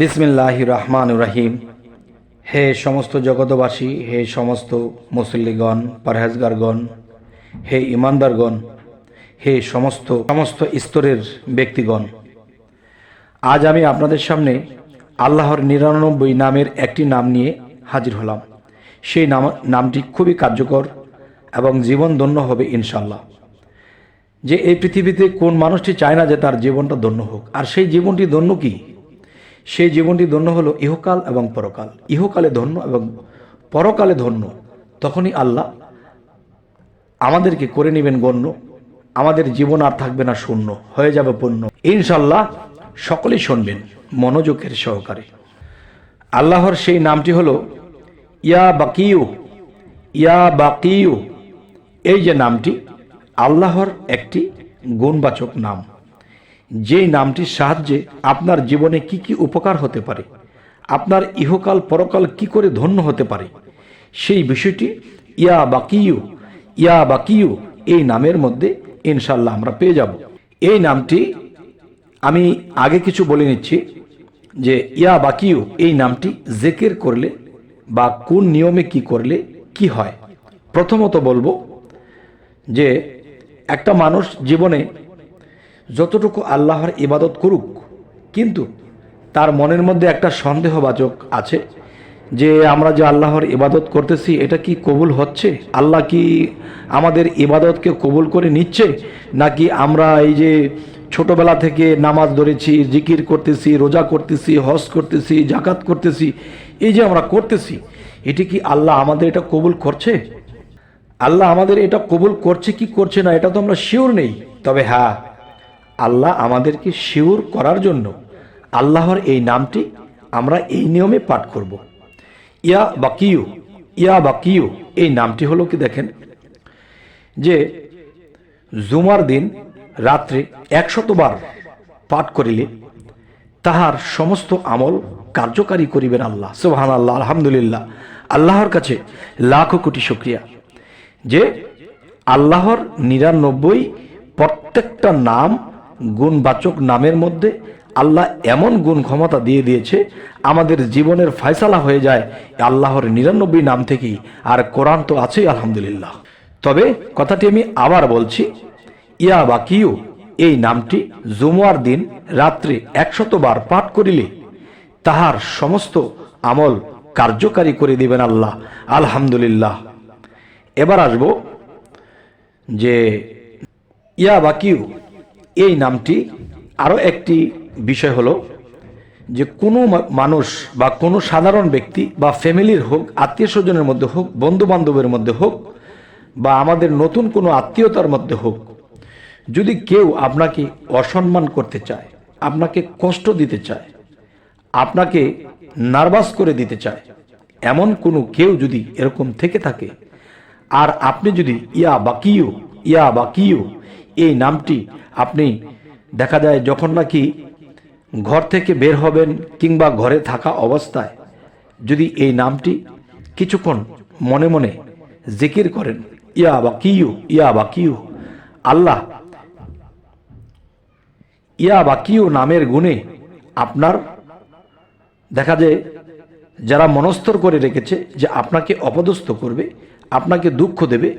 বিসমিল্লাহ রহমান রাহিম। হে সমস্ত জগতবাসী হে সমস্ত মুসল্লিগণ, পরহেজগারগণ, হে ইমানদারগণ, হে সমস্ত সমস্ত স্তরের ব্যক্তিগণ। আজ আমি আপনাদের সামনে আল্লাহর নিরানব্বই নামের একটি নাম নিয়ে হাজির হলাম। সেই নাম, নামটি খুবই কার্যকর এবং জীবন ধন্য হবে ইনশাল্লাহ যে এই পৃথিবীতে কোন মানুষটি চায় না যে তার জীবনটা ধন্য হোক, আর সেই জীবনটি ধন্য কি? সেই জীবনটি ধন্য হলো ইহকাল এবং পরকাল। ইহকালে ধন্য এবং পরকালে ধন্য। তখনই আল্লাহ আমাদেরকে করে নেবেন গণ্য। আমাদের জীবন আর থাকবে না শূন্য, হয়ে যাবে পূর্ণ। ইনশাল্লাহ সকলেই শুনবেন, মনোযোগের সহকারে। আল্লাহর সেই নামটি হলো, ইয়া বাকিউ ইয়া বাকিউ। এই যে নামটি, আল্লাহর একটি গুণবাচক নাম। যেই নামটির সাহায্যে আপনার জীবনে কি কি উপকার হতে পারে, আপনার ইহকাল পরকাল কি করে ধন্য হতে পারে, সেই বিষয়টি ইয়া বাকিউ ইয়া বাকিউ এই নামের মধ্যে ইনশাল্লাহ আমরা পেয়ে যাব। এই নামটি আমি আগে কিছু বলে নিচ্ছি যে ইয়া বাকিউ এই নামটি জেকের করলে বা কোন নিয়মে কি করলে কি হয়। প্রথমত বলব যে একটা মানুষ জীবনে যতটুকু আল্লাহর ইবাদত করুক, কিন্তু তার মনের মধ্যে একটা সন্দেহবাচক আছে যে আমরা যে আল্লাহর ইবাদত করতেছি, এটা কি কবুল হচ্ছে? আল্লাহ কি আমাদের ইবাদতকে কবুল করে নিচ্ছে? নাকি আমরা এই যে ছোটবেলা থেকে নামাজ ধরেছি, জিকির করতেছি, রোজা করতেছি, হজ করতেছি জাকাত করতেছি, এই যে আমরা করতেছি, এটি কি আল্লাহ আমাদের এটা কবুল করছে? আল্লাহ আমাদের এটা কবুল করছে কি করছে না, এটা তো আমরা শিওর নেই। তবে হ্যাঁ আল্লাহ আমাদেরকে শিওর করার জন্য আল্লাহর এই নামটি আমরা এই নিয়মে পাঠ করব। ইয়া বাকিউ ইয়া বাকিউ এই নামটি হলো কি দেখেন? যে জুমার দিন রাত্রে একশতবার পাঠ করিলে তাহার সমস্ত আমল কার্যকারী করিবেন আল্লাহ। সুবহান আল্লাহ আলহামদুলিল্লাহ। আল্লাহর কাছে লাখো কোটি শুক্রিয়া। যে আল্লাহর নিরানব্বই প্রত্যেকটা নাম গুণবাচক নামের মধ্যে আল্লাহ এমন গুণ ক্ষমতা দিয়ে দিয়েছে, আমাদের জীবনের ফয়সালা হয়ে যায় আল্লাহর নিরানব্বই নাম থেকেই, আর কোরআন তো আছেই, আলহামদুলিল্লাহ। তবে কথাটি আমি আবার বলছি, ইয়া বাকিও এই নামটি জুমুয়ার দিন রাত্রে একশতবার পাঠ করিলে তাহার সমস্ত আমল কার্যকারী করে দিবেন আল্লাহ, আলহামদুলিল্লাহ। এবার আসব যে, ইয়া বাকিউ এই নামটি আরও একটি বিষয় হলো যে কোনো মানুষ বা কোনো সাধারণ ব্যক্তি বা ফ্যামিলির হোক, আত্মীয় স্বজনের মধ্যে হোক বন্ধু বান্ধবের মধ্যে হোক বা আমাদের নতুন কোনো আত্মীয়তার মধ্যে হোক, যদি কেউ আপনাকে অসম্মান করতে চায়, আপনাকে কষ্ট দিতে চায়, আপনাকে নার্ভাস করে দিতে চায়, এমন কোনো কেউ যদি এরকম থেকে থাকে, আর আপনি যদি ইয়া বাকিও ইয়া বাকিও এই নামটি আপনি দেখা যায় যখন নাকি ঘর থেকে বের হবেন কিংবা ঘরে থাকা অবস্থায় যদি এই নামটি কিছুক্ষণ মনে মনে জিকির করেন, ইয়া বাকিউ ইয়া বাকিউ আল্লাহ ইয়া বাকিউ নামের গুণে আপনার দেখা যায় যারা মনস্থর করে রেখেছে যে আপনাকে অপদস্থ করবে, আপনাকে দুঃখ দেবে,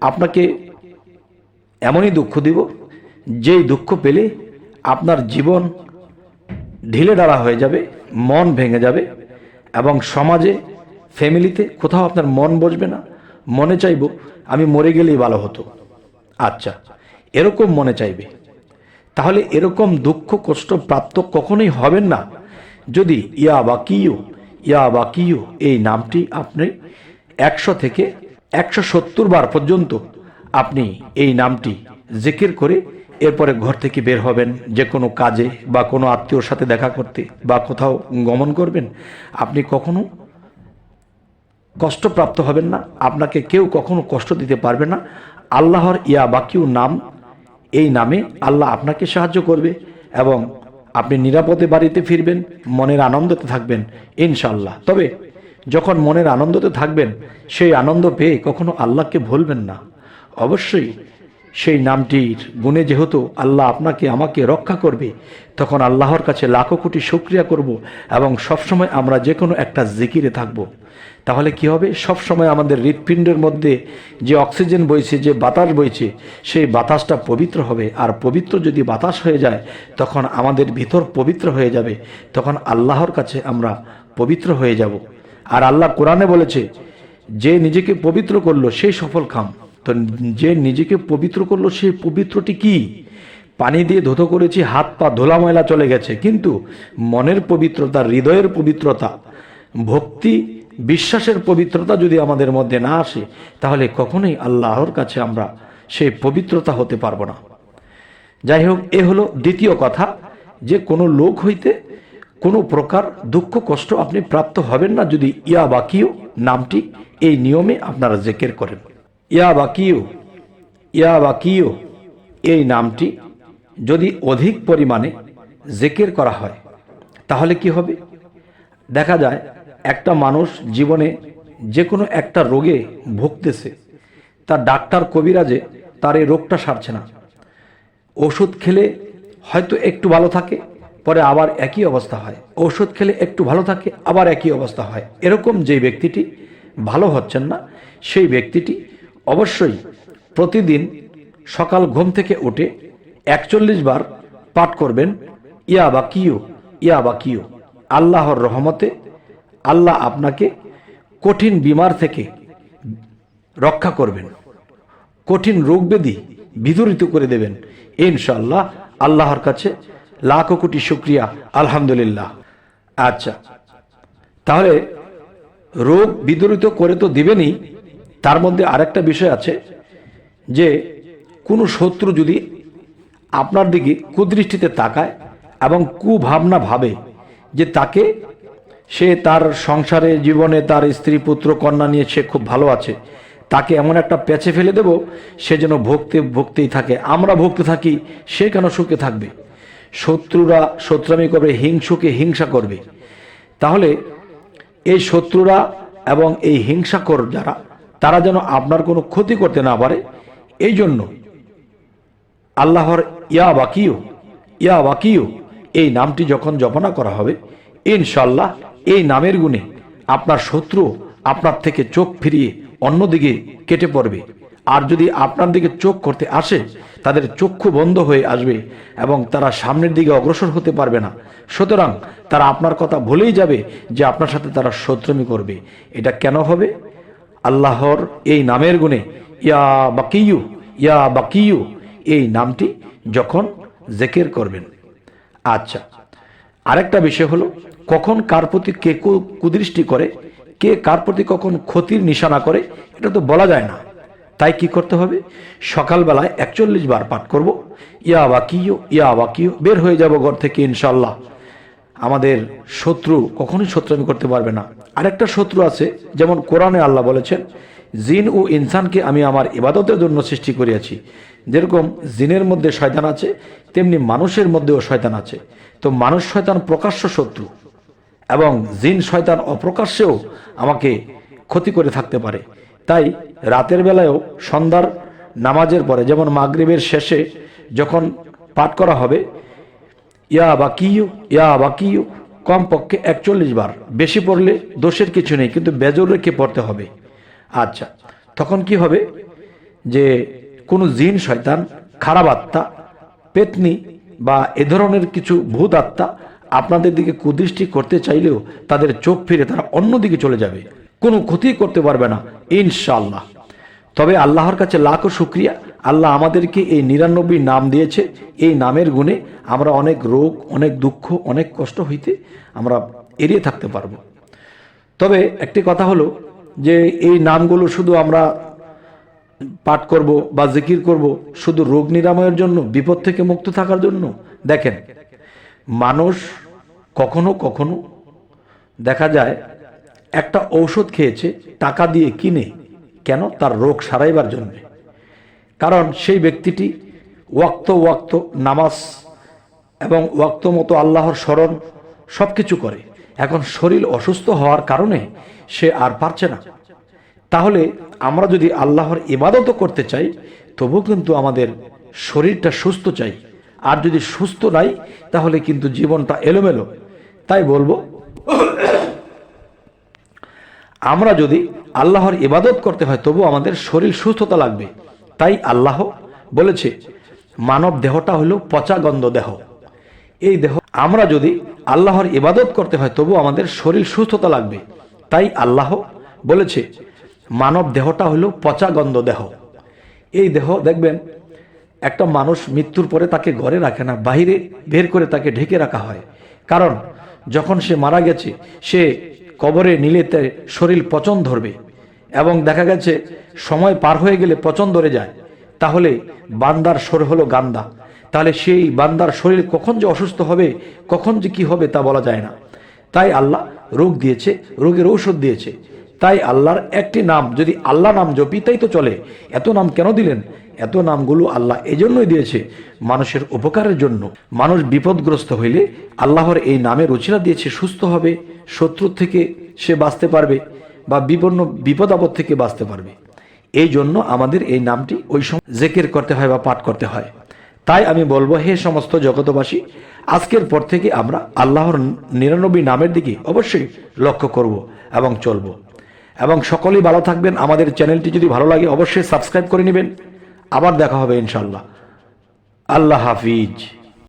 আপনাকে এমনই দুঃখ দিব, যেই দুঃখ পেলে আপনার জীবন ঢিলে ডালা হয়ে যাবে, মন ভেঙে যাবে এবং সমাজে, ফ্যামিলিতে কোথাও আপনার মন বসবে না। মনে চাইব, আমি মরে গেলেই ভালো হতো। আচ্ছা এরকম মনে চাইবে। তাহলে এরকম দুঃখ, কষ্ট প্রাপ্ত কখনোই হবেন না। যদি ইয়া বাকিও ইয়া বাকিও এই নামটি আপনি একশো থেকে একশো সত্তর বার পর্যন্ত আপনি এই নামটি জিকির করে এরপরে ঘর থেকে বের হবেন, যে কোনো কাজে বা কোনো আত্মীয়র সাথে দেখা করতে বা কোথাও গমন করবেন, আপনি কখনো কষ্টপ্রাপ্ত হবেন না, আপনাকে কেউ কখনো কষ্ট দিতে পারবে না। আল্লাহর ইয়া বাকিউ নাম, এই নামে আল্লাহ আপনাকে সাহায্য করবে এবং আপনি নিরাপদে বাড়িতে ফিরবেন, মনের আনন্দতে থাকবেন ইনশাল্লাহ তবে যখন মনের আনন্দতে থাকবেন, সেই আনন্দ পেয়ে কখনো আল্লাহকে ভুলবেন না। অবশ্যই সেই নামটির গুণে যেহেতু আল্লাহ আপনাকে, আমাকে রক্ষা করবে, তখন আল্লাহর কাছে লাখো কোটি শুক্রিয়া করব এবং সবসময় আমরা যে কোনো একটা জিকিরে থাকব। তাহলে কি হবে? সবসময় আমাদের হৃৎপিণ্ডের মধ্যে যে অক্সিজেন বইছে, যে বাতাস বইছে, সেই বাতাসটা পবিত্র হবে। আর পবিত্র যদি বাতাস হয়ে যায়, তখন আমাদের ভিতর পবিত্র হয়ে যাবে। তখন আল্লাহর কাছে আমরা পবিত্র হয়ে যাব। আর আল্লাহ কোরআনে বলেছে, যে নিজেকে পবিত্র করল, সেই সফল খাম। তো যে নিজেকে পবিত্র করল, সেই পবিত্রটি কি? পানি দিয়ে ধুতো করেছি, হাত পা ধোলা ময়লা চলে গেছে, কিন্তু মনের পবিত্রতা, হৃদয়ের পবিত্রতা, ভক্তি, বিশ্বাসের পবিত্রতা যদি আমাদের মধ্যে না আসে, তাহলে কখনোই আল্লাহর কাছে আমরা সেই পবিত্রতা হতে পারব না। যাই হোক, এ হলো দ্বিতীয় কথা, যে কোনো লোক হইতে কোনো প্রকার দুঃখ, কষ্ট আপনি প্রাপ্ত হবেন না যদি ইয়া বাকিও নামটি এই নিয়মে আপনারা জেকের করেন। ইয়া বাকিও ইয়া বাকিও এই নামটি যদি অধিক পরিমাণে জেকের করা হয়, তাহলে কি হবে? দেখা যায়, একটা মানুষ জীবনে যে কোনো একটা রোগে ভুগতেছে, তার ডাক্তার কবিরাজে তার এই রোগটা সারছে না। ওষুধ খেলে হয়তো একটু ভালো থাকে, পরে আবার একই অবস্থা হয়। ওষুধ খেলে একটু ভালো থাকে, আবার একই অবস্থা হয়। এরকম যে ব্যক্তিটি ভালো হচ্ছেন না, সেই ব্যক্তিটি অবশ্যই প্রতিদিন সকাল ঘুম থেকে উঠে একচল্লিশ বার পাঠ করবেন, ইয়া বা কিও ইয়া বা কিও আল্লাহর রহমতে আল্লাহ আপনাকে কঠিন বিমার থেকে রক্ষা করবেন। কঠিন রোগ ব্যাধি বিদরিত করে দেবেন। ইনশাল্লাহ আল্লাহর কাছে লাখো কোটি শুক্রিয়া, আলহামদুলিল্লাহ। আচ্ছা তাহলে রোগ বিদরিত করে তো দিবেনই তার মধ্যে আরেকটা বিষয় আছে যে কোনো শত্রু যদি আপনার দিকে কুদৃষ্টিতে তাকায় এবং কুভাবনা ভাবে যে তাকে সে তার সংসারে, জীবনে তার স্ত্রী, পুত্র, কন্যা নিয়ে সে খুব ভালো আছে, তাকে এমন একটা পেছে ফেলে দেব, সে যেন ভক্তে ভক্তেই থাকে। আমরা ভক্তে থাকি, সে কেন সুখে থাকবে? শত্রুরা শত্রামি করবে, হিংসুকে হিংসা করবে। তাহলে এই শত্রুরা এবং এই হিংসাকর যারা তারা যেন আপনার কোনো ক্ষতি করতে না পারে। এই জন্য আল্লাহর ইয়া বাকিও ইয়া বাকিও এই নামটি যখন জপনা করা হবে ইনশাল্লাহ এই নামের গুণে আপনার শত্রু আপনার থেকে চোখ ফিরিয়ে অন্যদিকে কেটে পড়বে। আর যদি আপনার দিকে চোখ করতে আসে, তাদের চক্ষু বন্ধ হয়ে আসবে এবং তারা সামনের দিকে অগ্রসর হতে পারবে না। সুতরাং তারা আপনার কথা ভুলেই যাবে যে আপনার সাথে তারা শত্রুমি করবে। এটা কেন হবে? আল্লাহর এই নামের গুণে, ইয়া বাকিউ ইয়া বাকিয়ু, এই নামটি যখন জেকের করবেন। আচ্ছা আরেকটা বিষয় হলো, কখন কার প্রতি কে কু- কুদৃষ্টি করে, কে কার প্রতি কখন ক্ষতির নিশানা করে, এটা তো বলা যায় না। তাই কি করতে হবে? সকালবেলায় একচল্লিশ বার পাঠ করব, ইয়া বাকিও ইয়া বাকিও বের হয়ে যাব ঘর থেকে ইনশাল্লাহ আমাদের শত্রু কখনোই শত্রুমি করতে পারবে না। আরেকটা শত্রু আছে, যেমন কোরআনে আল্লাহ বলেছেন, জিন ও ইনসানকে আমি আমার ইবাদতের জন্য সৃষ্টি করিয়াছি। যেরকম জিনের মধ্যে শয়তান আছে, তেমনি মানুষের মধ্যেও শয়তান আছে। তো মানুষ শয়তান প্রকাশ্য শত্রু, এবং জিন শয়তান অপ্রকাশ্যেও আমাকে ক্ষতি করে থাকতে পারে। তাই রাতের বেলায়ও সন্ধ্যার নামাজের পরে, যেমন মাগরিবের শেষে যখন পাঠ করা হবে ইয়া বাকিও ইয়া বাকিও কমপক্ষে একচল্লিশ বার। বেশি পড়লে দোষের কিছু নেই, কিন্তু বেজর রেখে পড়তে হবে। আচ্ছা তখন কি হবে? যে কোনো জিন শয়তান, খারাপ আত্মা, পেতনি বা এ ধরনের কিছু ভূত আত্মা আপনাদের দিকে কুদৃষ্টি করতে চাইলেও তাদের চোখ ফিরে তারা অন্যদিকে চলে যাবে। কোনো ক্ষতি করতে পারবে না, ইনশাআল্লাহ। তবে আল্লাহর কাছে লাখো শুক্রিয়া। আল্লাহ আমাদেরকে এই নিরানব্বই নাম দিয়েছে। এই নামের গুণে আমরা অনেক রোগ, অনেক দুঃখ, অনেক কষ্ট হইতে আমরা এড়িয়ে থাকতে পারব। তবে একটি কথা হলো যে এই নামগুলো শুধু আমরা পাঠ করব বা জিকির করব, শুধু রোগ নিরাময়ের জন্য, বিপদ থেকে মুক্ত থাকার জন্য? দেখেন, মানুষ কখনো কখনো দেখা যায় একটা ঔষধ খেয়েছে, টাকা দিয়ে কিনে, কেন? তার রোগ সারাইবার জন্য। কারণ সেই ব্যক্তিটি ওয়াক্ত ওয়াক্ত নামাজ এবং ওয়াক্ত মতো আল্লাহর স্মরণ সব কিছু করে। এখন শরীর অসুস্থ হওয়ার কারণে সে আর পারছে না। তাহলে আমরা যদি আল্লাহর ইবাদতও করতে চাই তবু কিন্তু আমাদের শরীরটা সুস্থ চাই। আর যদি সুস্থ নাই, তাহলে কিন্তু জীবনটা এলোমেলো। তাই বলব, আমরা যদি আল্লাহর ইবাদত করতে হয় তবু আমাদের শরীর সুস্থতা লাগবে। তাই আল্লাহ বলেছে, মানব দেহটা হলো পচা গন্ধ দেহ। এই দেহ আমরা যদি আল্লাহর ইবাদত করতে হয়, তবু আমাদের শরীর সুস্থতা লাগবে। তাই আল্লাহ বলেছে, মানব দেহটা হলো পচা গন্ধ দেহ। এই দেহ দেখবেন, একটা মানুষ মৃত্যুর পরে তাকে ঘরে রাখে না বাইরে বের করে তাকে ঢেকে রাখা হয়। কারণ, যখন সে মারা গেছে, সে কবরে নিলে শরীর পচন ধরবে। এবং দেখা গেছে, সময় পার হয়ে গেলে পচন ধরে যায়। তাহলে বান্দার শরীর হলো গান্দা। তাহলে সেই বান্দার শরীর কখন যে অসুস্থ হবে, কখন যে কি হবে তা বলা যায় না। তাই আল্লাহ রোগ দিয়েছে, রোগের ঔষধ দিয়েছে। তাই আল্লাহর একটি নাম, যদি আল্লাহ নাম জপি, তাই তো চলে। এত নাম কেন দিলেন? এত নামগুলো আল্লাহ এজন্যই দিয়েছে মানুষের উপকারের জন্য। মানুষ বিপদগ্রস্ত হইলে আল্লাহর এই নামের রচিনা দিয়েছে, সুস্থ হবে, শত্রুর থেকে সে বাঁচতে পারবে। বা বিপন্ন বিপদ আপদ থেকে বাঁচতে পারবে। এই জন্য আমাদের এই নামটি ওই সময় জেকের করতে হয় বা পাঠ করতে হয়। তাই আমি বলব, হে সমস্ত জগতবাসী আজকের পর থেকে আমরা আল্লাহর নিরানব্বই নামের দিকে অবশ্যই লক্ষ্য করব এবং চলব। এবং সকলেই ভালো থাকবেন। আমাদের চ্যানেলটি যদি ভালো লাগে, অবশ্যই সাবস্ক্রাইব করে নেবেন। আবার দেখা হবে ইনশাল্লাহ আল্লাহ হাফিজ।